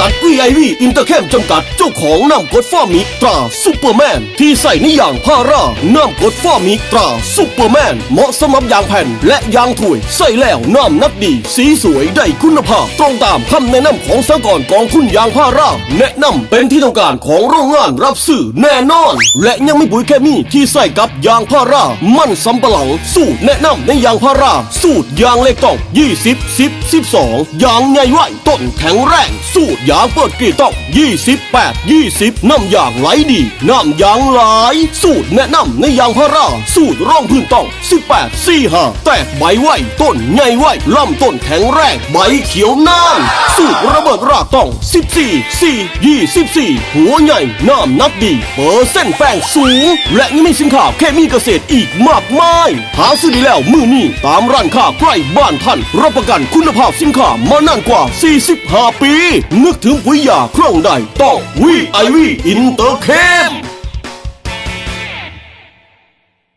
ษัท VIV อินเตอร์เข้มจำกัดเจ้าของน้ำกดฟ้ามิตราซูเปอร์แมน ที่ใส่ในยางพาราน้ำกดฟ้ามิตราซูเปอร์แมน เหมาะสำหรับยางแผ่นและยางถุยใส่แล้วน้ำนักดี สีสวยได้คุณภาพ ตรงตามคำแนะนำของสหกรณ์กองทุนยางพาราแนะนำเป็นที่ต้องการของโรงงานรับซื้อแน่นอน และยังไม่ปุ๋ยเคมีที่ใส่กับยางพารามันสำปะหลัง สูตรแนะนำในยางพาราสูตรยางเล็กต้อง20 10 12 ยางใหญ่ไว้ต้นแข็งแรงสูตรยางเปิดกรีดต้อง 28 20 น้ำยางไหลดี น้ำยางไหลสูตรแนะนำในยางพารา สูตรร่องพื้นต้อง 18 45 แตกใบไหวต้นใหญ่ไหวลำต้นแข็งแรงใบเขียวนาน สูตรระเบิดรากต้อง 14 4 24 หัวใหญ่น้ำนักดี เปอร์เซ็นต์แป้งสูง และยังมีสินค้าเคมีเกษตรอีกมากมาย หาซื้อได้แล้วมือนี้ตามร้านค้าใกล้บ้านท่าน รับประกันคุณภาพสินค้ามานานกว่า 45 ปี นึกถึงวิยาเครื่องใดต้องวีไอวีอินเตอร์เคม